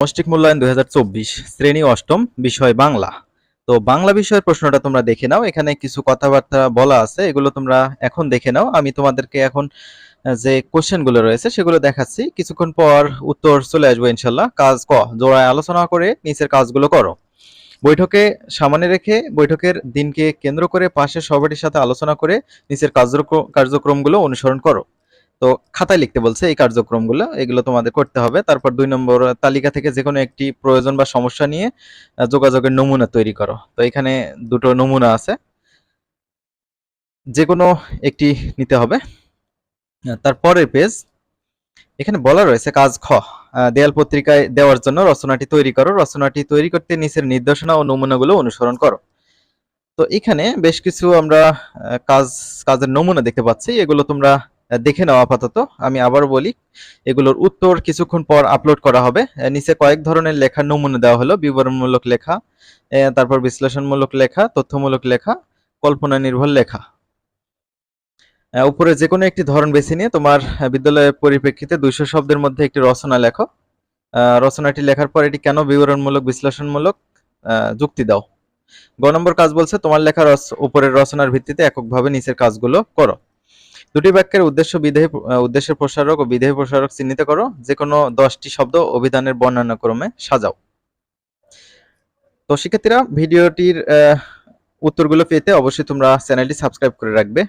সমষ্টিক মূল্যায়ন দু হাজার চব্বিশ, শ্রেণি অষ্টম, বিষয় বাংলা। তো বাংলা বিষয়ের প্রশ্নটা তোমরা দেখে নাও, এখানে কিছু কথাবার্তা বলা আছে, এগুলো তোমরা এখন দেখে নাও। আমি তোমাদেরকে এখন যে কোশ্চেনগুলো রয়েছে সেগুলো দেখাচ্ছি। কিছুক্ষণ পর উত্তর চলে আসব ইনশাল্লাহ। কাজ ক, জোড়ায় আলোচনা করে নিচের কাজগুলো করো। বৈঠকে সামনে রেখে বৈঠকের দিনকে কেন্দ্র করে পাশের সবাটির সাথে আলোচনা করে নিচের কার্যক্রম কার্যক্রমগুলো অনুসরণ করো। তো খাতায় লিখতে বলছে এই কার্যক্রমগুলো, এগুলো তোমাদের করতে হবে। তারপর দুই নম্বর তালিকা থেকে যে কোনো একটি প্রয়োজন বা সমস্যা নিয়ে যোগাযোগের নমুনা তৈরি করো। তো এখানে দুটো নমুনা আছে। যে কোনো একটি নিতে হবে। তারপরের পেজ, এখানে বলা রয়েছে কাজ খ। দেয়াল পত্রিকায় দেওয়ার জন্য রচনাটি তৈরি করো। রচনাটি তৈরি করতে নিচের নির্দেশনা ও নমুনাগুলো অনুসরণ করো। তো এখানে বেশ কিছু আমরা কাজ, কাজের নমুনা দেখতে পাচ্ছি। এগুলো তোমরা দেখে নাও আপাতত। আমি আবার বলি, এগুলোর উত্তর কিছুক্ষণ পর আপলোড করা হবে। নিচে কয়েক ধরনের লেখার নমুনা দেওয়া হলো, বিবরণমূলক লেখা তারপর বিশ্লেষণমূলক লেখা, তথ্যমূলক লেখা, কল্পনা নির্ভর লেখা। উপরে যে কোনো একটি ধরন বেছে নিয়ে তোমার বিদ্যালয়ের পরিপ্রেক্ষিতে দুইশো শব্দের মধ্যে একটি রচনা লেখো। রচনাটি লেখার পর এটি কেন বিবরণমূলক, বিশ্লেষণমূলক যুক্তি দাও। গ নম্বর কাজ বলছে, তোমার লেখা উপরের রচনার ভিত্তিতে এককভাবে নিচের কাজগুলো করো। দুটি বাক্যের উদ্দেশ্য বিধেয় উদ্দেশ্যের প্রসারক ও বিধেয় প্রসারক চিহ্নিত করো। যে কোনো দশটি শব্দ অভিধানের বর্ণনা ক্রমে সাজাও। তো শিক্ষার্থীরা, ভিডিওটির উত্তরগুলো পেতে অবশ্যই তোমরা চ্যানেলটি সাবস্ক্রাইব করে রাখবে।